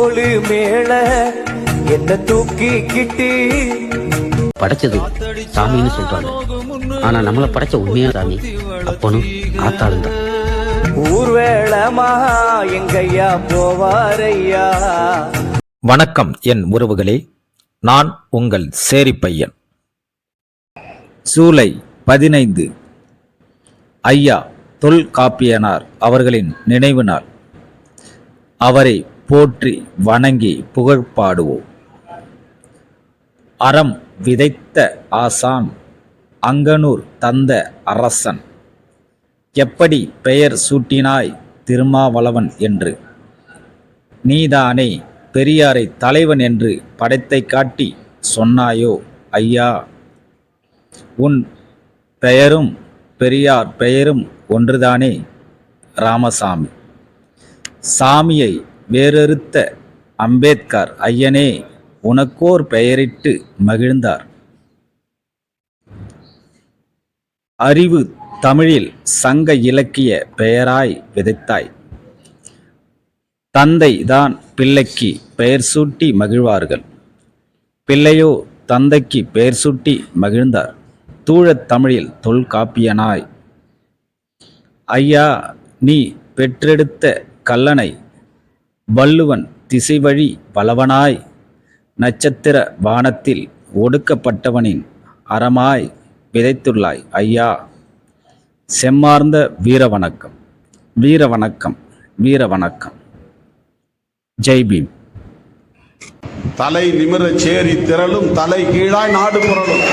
தோளு மேல என்ன தூக்கிக்கிட்டு படைச்சது சாமின்னு சொல்றாங்க. ஆனா நம்மள படைச்ச உண்மையான சாமி அப்பனும் ஆத்தாளும் தான். ஊர்வேளமா எங்கய்யா போவாரையா? வணக்கம் என் உறவுகளே. நான் உங்கள் சேரி பையன் ஜூலை பதினைந்து. ஐயா தொல்காப்பியனார் அவர்களின் நினைவு நாள். அவரை போற்றி வணங்கி புகழ் பாடுவோம். அறம் விதைத்த ஆசான் அங்கனூர் தந்த அரசன். எப்படி பெயர் சூட்டினாய் திருமாவளவன் என்று. நீதானே பெரியாரை தலைவன் என்று படைத்தை காட்டி சொன்னாயோ ஐயா? உன் பெயரும் பெரியார் பெயரும் ஒன்றுதானே? ராமசாமி. சாமியை வேறறுத்த அம்பேத்கர் ஐயனே உனக்கோர் பெயரிட்டு மகிழ்ந்தார். அறிவு தமிழில் சங்க இலக்கிய பெயராய் விதைத்தாய். தந்தை தான் பிள்ளைக்கு பெயர் சூட்டி மகிழ்வார்கள். பிள்ளையோ தந்தைக்கு பெயர் சூட்டி மகிழ்ந்தார். தூழத் தமிழில் தொல்காப்பியனாய் ஐயா நீ பெற்றெடுத்த கல்லனை வள்ளுவன் திசைவழி பலவனாய் நட்சத்திர வானத்தில் ஒடுக்கப்பட்டவனின் அறமாய் விதைத்துள்ளாய் ஐயா. செம்மார்ந்த வீர வணக்கம். வீர வணக்கம் வீர வணக்கம். ஜெய் பீம். தலை நிமிர சேரி திரளும் தலை கீழாய் நாடு புரளும்.